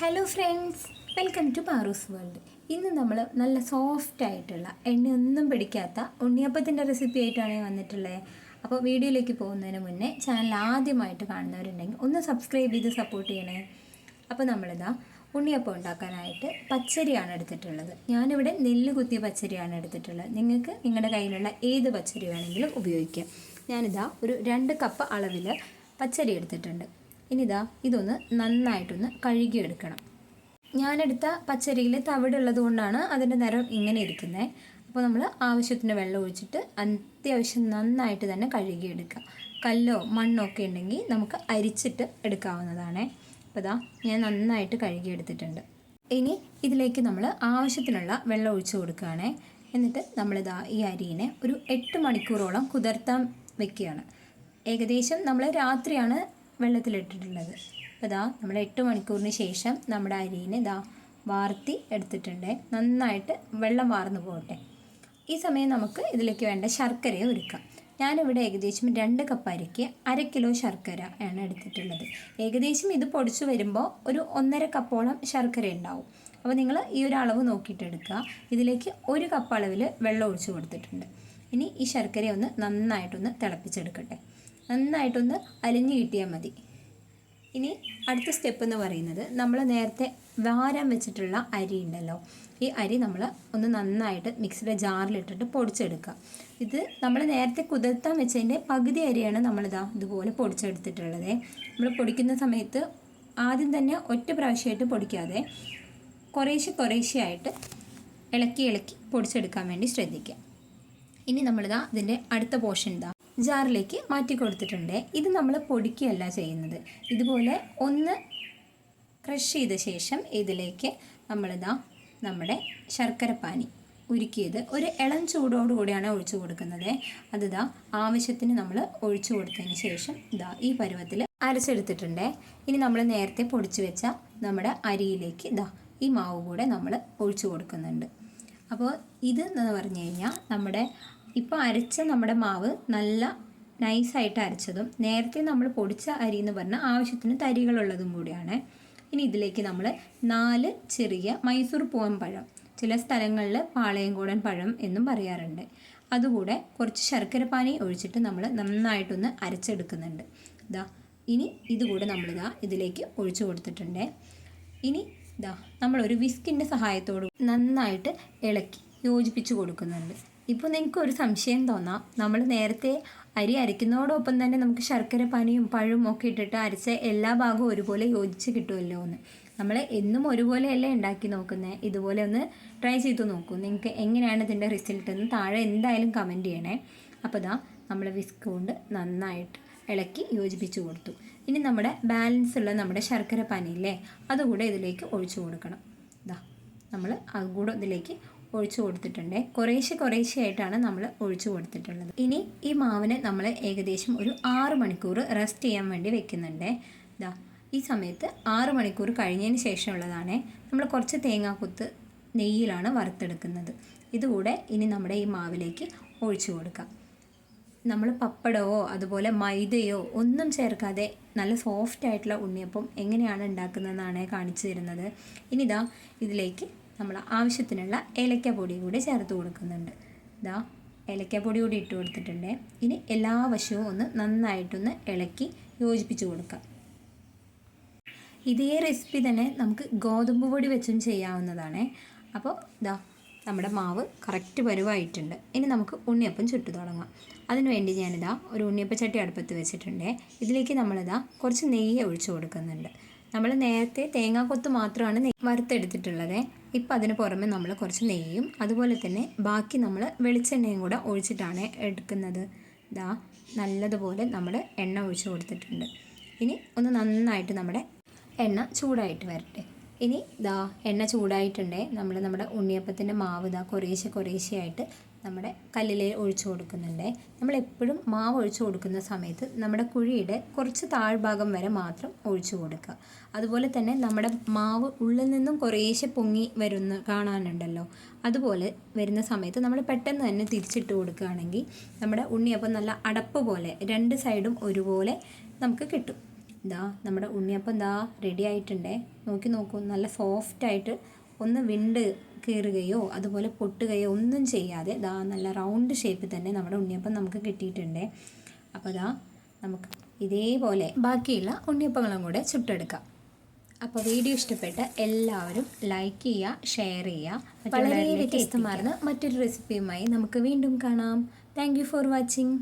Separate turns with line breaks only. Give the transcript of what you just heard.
Hello friends welcome to Paru's world ഇന്ന് നമ്മൾ നല്ല സോഫ്റ്റ് ആയിട്ടുള്ള എണ്ണയൊന്നും പിടിക്കാത്ത ഉണ്ണിയപ്പത്തിന്റെ റെസിപ്പി ആയിട്ടാണ് വന്നിട്ടുള്ളത് അപ്പോൾ വീഡിയോയിലേക്ക് പോകുന്നതിന് മുന്നേ ചാനൽ ആദ്യമായിട്ട് കാണുന്നവരുണ്ടെങ്കിൽ ഒന്ന് സബ്സ്ക്രൈബ് ചെയ്ത് സപ്പോർട്ട് ചെയ്യണേ. അപ്പോൾ നമ്മളിതാ ഉണ്ണിയപ്പം ഉണ്ടാക്കാനായിട്ട് പച്ചരിയാണ് എടുത്തിട്ടുള്ളത്. ഞാനിവിടെ നെല്ല് കുത്തിയ പച്ചരിയാണ് എടുത്തിട്ടുള്ളത്. നിങ്ങൾക്ക് നിങ്ങളുടെ കയ്യിലുള്ള ഏത് പച്ചരി വേണമെങ്കിലും ഉപയോഗിക്കാം. ഞാനിതാ ഒരു രണ്ട് കപ്പ് അളവിൽ പച്ചരി എടുത്തിട്ടുണ്ട്. ഇനിതാ ഇതൊന്ന് നന്നായിട്ടൊന്ന് കഴുകിയെടുക്കണം. ഞാനെടുത്ത പച്ചരിയിൽ തവിടുള്ളത് കൊണ്ടാണ് അതിന്റെ നിറം ഇങ്ങനെ ഇരിക്കുന്നത് അപ്പോൾ നമ്മൾ ആവശ്യത്തിന് വെള്ളം ഒഴിച്ചിട്ട് അത്യാവശ്യം നന്നായിട്ട് തന്നെ കഴുകിയെടുക്കുക കല്ലോ മണ്ണോ ഒക്കെ ഉണ്ടെങ്കിൽ നമുക്ക് അരിച്ചിട്ട് എടുക്കാവുന്നതാണ്. അപ്പോൾ ഇതാ ഞാൻ നന്നായിട്ട് കഴുകിയെടുത്തിട്ടുണ്ട്. ഇനി ഇതിലേക്ക് നമ്മൾ ആവശ്യത്തിനുള്ള വെള്ളം ഒഴിച്ചു കൊടുക്കുകയാണേ. എന്നിട്ട് നമ്മളിതാ ഈ അരിയിനെ ഒരു എട്ട് മണിക്കൂറോളം കുതിർത്താൻ വെക്കുകയാണ്. ഏകദേശം നമ്മൾ രാത്രിയാണ് വെള്ളത്തിലിട്ടിട്ടുള്ളത്. അപ്പോൾ ഇതാ നമ്മൾ എട്ട് മണിക്കൂറിന് ശേഷം നമ്മുടെ അരിയിനെ ഇതാ വാർത്തി എടുത്തിട്ടുണ്ട്. നന്നായിട്ട് വെള്ളം വാർന്നു പോകട്ടെ. ഈ സമയം നമുക്ക് ഇതിലേക്ക് വേണ്ട ശർക്കരയെ ഒരുക്കാം. ഞാനിവിടെ ഏകദേശം രണ്ട് കപ്പ് അരിക്ക് അര കിലോ ശർക്കര ആണ് എടുത്തിട്ടുള്ളത്. ഏകദേശം ഇത് പൊടിച്ചു വരുമ്പോൾ ഒരു ഒന്നര കപ്പോളം ശർക്കര ഉണ്ടാവും. അപ്പോൾ നിങ്ങൾ ഈ ഒരു അളവ് നോക്കിയിട്ട് എടുക്കുക. ഇതിലേക്ക് ഒരു കപ്പ് അളവിൽ വെള്ളം ഒഴിച്ചു കൊടുത്തിട്ടുണ്ട്. ഇനി ഈ ശർക്കര ഒന്ന് നന്നായിട്ടൊന്ന് തിളപ്പിച്ചെടുക്കട്ടെ. നന്നായിട്ടൊന്ന് അലിഞ്ഞു കിട്ടിയാൽ മതി. ഇനി അടുത്ത സ്റ്റെപ്പ് എന്ന് പറയുന്നത് നമ്മൾ നേരത്തെ വാരാൻ വെച്ചിട്ടുള്ള അരി ഉണ്ടല്ലോ. ഈ അരി നമ്മൾ ഒന്ന് നന്നായിട്ട് മിക്സിയുടെ ജാറിലിട്ടിട്ട് പൊടിച്ചെടുക്കുക. ഇത് നമ്മൾ നേരത്തെ കുതിർത്താൻ വെച്ചതിന്റെ പകുതി അരിയാണ് നമ്മളിതാ ഇതുപോലെ പൊടിച്ചെടുത്തിട്ടുള്ളത്. നമ്മൾ പൊടിക്കുന്ന സമയത്ത് ആദ്യം തന്നെ ഒറ്റ പ്രാവശ്യമായിട്ട് പൊടിക്കാതെ കുറേശ്ശെ കുറേശ്ശെ ആയിട്ട് ഇളക്കി ഇളക്കി പൊടിച്ചെടുക്കാൻ വേണ്ടി ശ്രദ്ധിക്കുക. ഇനി നമ്മളിതാ ഇതിന്റെ അടുത്ത പോർഷൻ ഇതാ ജാറിലേക്ക് മാറ്റി കൊടുത്തിട്ടുണ്ട്. ഇത് നമ്മൾ പൊടിക്കുകയല്ല ചെയ്യുന്നത്. ഇതുപോലെ ഒന്ന് ക്രഷ് ചെയ്ത ശേഷം ഇതിലേക്ക് നമ്മളിതാ നമ്മുടെ ശർക്കരപ്പാനി ഉരുക്കിയത് ഒരു ഇളം ചൂടോടുകൂടിയാണ് ഒഴിച്ചു കൊടുക്കുന്നത്. അതിതാ ആവശ്യത്തിന് നമ്മൾ ഒഴിച്ചു കൊടുത്തതിന് ശേഷം ഇതാ ഈ പരുവത്തിൽ അരച്ചെടുത്തിട്ടുണ്ട്. ഇനി നമ്മൾ നേരത്തെ പൊടിച്ചു വെച്ച നമ്മുടെ അരിയിലേക്ക് ഇതാ ഈ മാവ് കൂടെ നമ്മൾ ഒഴിച്ചു കൊടുക്കുന്നുണ്ട്. അപ്പോൾ ഇത് എന്ന് പറഞ്ഞു കഴിഞ്ഞാൽ നമ്മുടെ ഇപ്പോൾ അരച്ച നമ്മുടെ മാവ് നല്ല നൈസായിട്ട് അരച്ചതും നേരത്തെ നമ്മൾ പൊടിച്ച അരി എന്ന് പറഞ്ഞാൽ ആവശ്യത്തിന് തരികളുള്ളതും കൂടിയാണ്. ഇനി ഇതിലേക്ക് നമ്മൾ നാല് ചെറിയ മൈസൂർ പൂവൻ പഴം ചില സ്ഥലങ്ങളിൽ പാളയംകൂടൻ പഴം എന്നും പറയാറുണ്ട്. അതുകൂടെ കുറച്ച് ശർക്കരപ്പാനി ഒഴിച്ചിട്ട് നമ്മൾ നന്നായിട്ടൊന്ന് അരച്ചെടുക്കുന്നുണ്ട്. ഇതാ ഇനി ഇതുകൂടെ നമ്മളിതാ ഇതിലേക്ക് ഒഴിച്ചു കൊടുത്തിട്ടുണ്ട്. ഇനി ഇതാ നമ്മളൊരു വിസ്കിന്റെ സഹായത്തോട് നന്നായിട്ട് ഇളക്കി യോജിപ്പിച്ച് കൊടുക്കുന്നുണ്ട്. ഇപ്പോൾ നിങ്ങൾക്ക് ഒരു സംശയം തോന്നാം. നമ്മൾ നേരത്തെ അരി അരയ്ക്കുന്നതോടൊപ്പം തന്നെ നമുക്ക് ശർക്കര പനിയും പഴവും ഒക്കെ ഇട്ടിട്ട് അരച്ച എല്ലാ ഭാഗവും ഒരുപോലെ യോജിച്ച് കിട്ടുമല്ലോ എന്ന് നമ്മൾ എന്നും ഒരുപോലെയല്ലേ ഉണ്ടാക്കി നോക്കുന്നത് ഇതുപോലെ ഒന്ന് ട്രൈ ചെയ്ത് നോക്കൂ. നിങ്ങൾക്ക് എങ്ങനെയാണ് ഇതിന്റെ റിസൾട്ട് എന്ന് താഴെ എന്തായാലും കമന്റ് ചെയ്യണേ. അപ്പോൾ ഇതാ നമ്മൾ വിസ്ക് കൊണ്ട് നന്നായിട്ട് ഇളക്കി യോജിപ്പിച്ച് കൊടുത്തു. ഇനി നമ്മുടെ ബാലൻസ് ഉള്ള നമ്മുടെ ശർക്കര പനിയില്ലേ അതുകൂടെ ഇതിലേക്ക് ഒഴിച്ചു കൊടുക്കണം. ഇതാ നമ്മൾ അതുകൂടെ ഇതിലേക്ക് ഒഴിച്ചു കൊടുത്തിട്ടുണ്ട്. കുറേശ്ശെ കുറേശ്ശെ ആയിട്ടാണ് നമ്മൾ ഒഴിച്ചു കൊടുത്തിട്ടുള്ളത്. ഇനി ഈ മാവിനെ നമ്മൾ ഏകദേശം ഒരു ആറ് മണിക്കൂർ റെസ്റ്റ് ചെയ്യാൻ വേണ്ടി വെക്കുന്നുണ്ട്. ഇതാ ഈ സമയത്ത് ആറ് മണിക്കൂർ കഴിഞ്ഞതിന് ശേഷമുള്ളതാണ് നമ്മൾ കുറച്ച് തേങ്ങാക്കൊത്ത് നെയ്യിലാണ് വറുത്തെടുക്കുന്നത്. ഇതുകൂടെ ഇനി നമ്മുടെ ഈ മാവിലേക്ക് ഒഴിച്ചു കൊടുക്കാം. നമ്മൾ പപ്പടമോ അതുപോലെ മൈദയോ ഒന്നും ചേർക്കാതെ നല്ല സോഫ്റ്റ് ആയിട്ടുള്ള ഉണ്ണിയപ്പം എങ്ങനെയാണ് ഉണ്ടാക്കുന്നതെന്നാണ് കാണിച്ചു തരുന്നത്. ഇനി ഇതാ ഇതിലേക്ക് നമ്മൾ ആവശ്യത്തിനുള്ള ഏലക്ക പൊടി കൂടി ചേർത്ത് കൊടുക്കുന്നുണ്ട്. ഇതാ ഏലക്ക പൊടി കൂടി ഇട്ട് കൊടുത്തിട്ടുണ്ട്. ഇനി എല്ലാ വശവും ഒന്ന് നന്നായിട്ടൊന്ന് ഇളക്കി യോജിപ്പിച്ച് കൊടുക്കാം. ഇതേ റെസിപ്പി തന്നെ നമുക്ക് ഗോതമ്പ് പൊടി വെച്ചും ചെയ്യാവുന്നതാണ്. അപ്പോൾ ഇതാ നമ്മുടെ മാവ് കറക്റ്റ് പരുവായിട്ടുണ്ട്. ഇനി നമുക്ക് ഉണ്ണിയപ്പം ചുട്ടു തുടങ്ങാം. അതിനുവേണ്ടി ഞാനിതാ ഒരു ഉണ്ണിയപ്പച്ചട്ടി അടുപ്പത്ത് വെച്ചിട്ടുണ്ട്. ഇതിലേക്ക് നമ്മളിതാ കുറച്ച് നെയ്യ് ഒഴിച്ചു കൊടുക്കുന്നുണ്ട്. നമ്മൾ നേരത്തെ തേങ്ങാക്കൊത്ത് മാത്രമാണ് വറുത്തെടുത്തിട്ടുള്ളത്. ഇപ്പം അതിന് പുറമെ നമ്മൾ കുറച്ച് നെയ്യും അതുപോലെ തന്നെ ബാക്കി നമ്മൾ വെളിച്ചെണ്ണയും കൂടെ ഒഴിച്ചിട്ടാണ് എടുക്കുന്നത്. ഇതാ നല്ലതുപോലെ നമ്മൾ എണ്ണ ഒഴിച്ച് കൊടുത്തിട്ടുണ്ട്. ഇനി ഒന്ന് നന്നായിട്ട് നമ്മുടെ എണ്ണ ചൂടായിട്ട് വരട്ടെ. ഇനി ഇതാ എണ്ണ ചൂടായിട്ടുണ്ടേ. നമ്മൾ നമ്മുടെ ഉണ്ണിയപ്പത്തിന്റെ മാവ് ഇതാ കുറേശ്ശെ കുറേശ്ശെയായിട്ട് നമ്മുടെ കല്ലിൽ ഒഴിച്ചു കൊടുക്കുന്നുണ്ട്. നമ്മൾ എപ്പോഴും മാവ് ഒഴിച്ചു കൊടുക്കുന്ന സമയത്ത് നമ്മുടെ കുഴിയുടെ കുറച്ച് താഴ്ഭാഗം വരെ മാത്രം ഒഴിച്ചു കൊടുക്കുക. അതുപോലെ തന്നെ നമ്മുടെ മാവ് ഉള്ളിൽ നിന്നും കുറേശ്ശെ പൊങ്ങി വരുന്ന കാണാനുണ്ടല്ലോ. അതുപോലെ വരുന്ന സമയത്ത് നമ്മൾ പെട്ടെന്ന് തന്നെ തിരിച്ചിട്ട് കൊടുക്കുകയാണെങ്കിൽ നമ്മുടെ ഉണ്ണിയപ്പം നല്ല അടപ്പ് പോലെ രണ്ട് സൈഡും ഒരുപോലെ നമുക്ക് കിട്ടും. ഇതാ നമ്മുടെ ഉണ്ണിയപ്പം ഇതാ റെഡി ആയിട്ടുണ്ടേ. നോക്കി നോക്കൂ നല്ല സോഫ്റ്റായിട്ട് ഒന്ന് വിണ്ട് കീറുകയോ അതുപോലെ പൊട്ടുകയോ ഒന്നും ചെയ്യാതെ ഇതാ നല്ല റൗണ്ട് ഷേപ്പിൽ തന്നെ നമ്മുടെ ഉണ്ണിയപ്പം നമുക്ക് കിട്ടിയിട്ടുണ്ടേ. അപ്പോൾ ഇതാ നമുക്ക് ഇതേപോലെ ബാക്കിയുള്ള ഉണ്ണിയപ്പങ്ങളും കൂടെ ചുട്ടെടുക്കാം. അപ്പോൾ വീഡിയോ ഇഷ്ടപ്പെട്ട എല്ലാവരും ലൈക്ക് ചെയ്യുക ഷെയർ ചെയ്യുക വളരെ വ്യത്യസ്തമാർന്ന മറ്റൊരു റെസിപ്പിയുമായി നമുക്ക് വീണ്ടും കാണാം. Thank you for watching